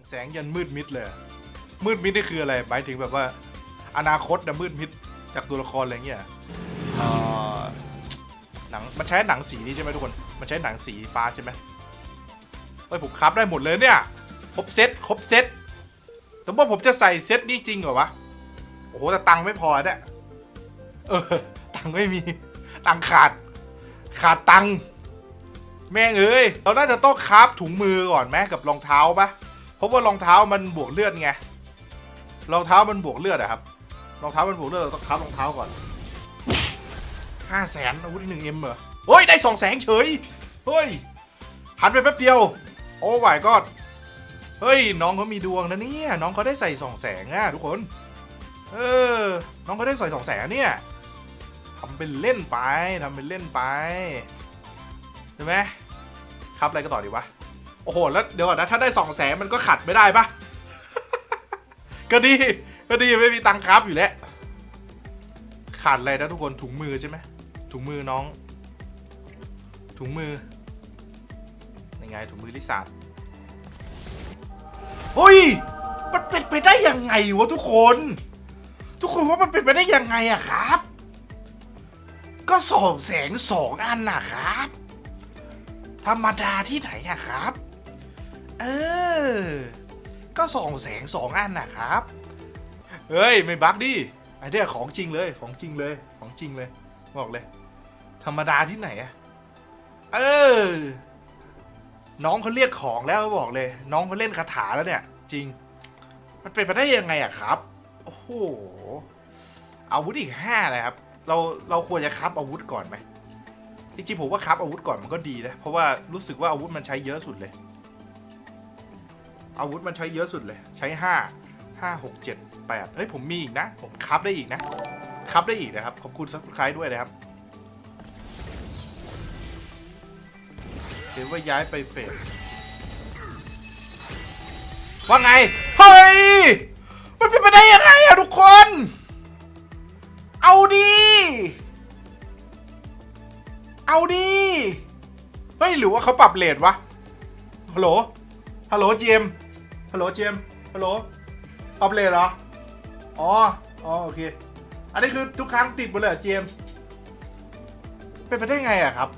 องแสงยันมืดมิดเลย มืดมิดนี่คืออะไรหมายถึงแบบว่า อนาคตนะมืดมิดจากตัวละครอะไรเงี้ยหนังมันใช้หนังสีนี้ใช่ไหมทุกคน มันใช้หนังสีฟ้าใช่ไหมเอ้ยผมครับได้หมดเลยเนี่ย ครบเซตครบเซตแต่ว่าผมจะใส่เซตนี้จริงเหรอวะ โอ้โหแต่ตังค์ไม่พอเนี่ยเออ ตังค์ไม่มี ตังค์ขาด ขาดตังค์แม่งเอ้ย เราน่าจะต้องคราฟถุงมือก่อนไหมกับรองเท้าปะ เพราะว่ารองเท้ามันบวกเลือดไงรองเท้ามันบวกเลือดอะครับรองเท้ามันบวกเลือดเราต้องครารองเท้าก่อนห้าแสนอาวุธหนึ่งเอ็มเหรอเฮ้ยได้สองแสงเฉยเฮ้ยหันไปแป๊บเดียว โอ้ my god เฮ้ยน้องเขามีดวงนะเนี่ยน้องเขาได้ใส่สองแสงอะทุกคน เออ น้องเขาได้ใส่สองแสงเนี่ยทำเป็นเล่นไปทำเป็นเล่นไปใช่ไหมครับอะไรก็ต่อดีวะ โอ้โห แล้วเดี๋ยวก่อนนะ ถ้าได้สองแสงมันก็ขัดไม่ได้ปะก็ดี ก็ดีไม่มีตังค์ครับอยู่แล้ว ขาดอะไรนะทุกคนถุงมือใช่ไหมถุงมือน้อง ถุงมือยังไงถุงมือลิซ่าเฮ้ย มันเป็นไปได้ยังไงวะทุกคน ทุกคนว่ามันเป็นไปได้ยังไงอะครับ ก็สองแสงสองอันนะครับ ธรรมดาที่ไหนอะครับ เออ ก็สองแสงสองอันนะครับ เฮ้ย ไม่บักดิไอเดียของจริงเลยของจริงเลยของจริงเลย บอกเลย ธรรมดาที่ไหนอะเออ น้องเขาเรียกของแล้วบอกเลย น้องเขาเล่นคาถาแล้วเนี่ย จริง มันเป็นไปได้ยังไงอะครับ โอ้โหอาวุธอีกห้าเลยครับ เราเราควรจะคับอาวุธก่อนไหมจริงๆผมว่าคับอาวุธก่อนมันก็ดีนะเพราะว่ารู้สึกว่าอาวุธมันใช้เยอะสุดเลย อาวุธมันใช้เยอะสุดเลย ใช้ห้าห้าหกเจ็ดแปดเฮ้ย ผมมีอีกนะ ผมคับได้อีกนะ คับได้อีกนะครับ ขอบคุณซับสไครต์ด้วยนะครับเห็นว่าย้ายไปเฟสว่าไง เฮ้ย มันเป็นไปได้ยังไงอะทุกคน เอาดี เอาดี เฮ้ย หรือว่าเขาปรับเลทวะ ฮัลโหล ฮัลโหลเจม ฮัลโหลเจมส์ฮัลโหลอัปเลทเหรอ อ๋อ อ๋อ โอเค อันนี้คือทุกครั้งติดหมดเลยเหรอเจมส์เป็นไปได้ไงอะครับ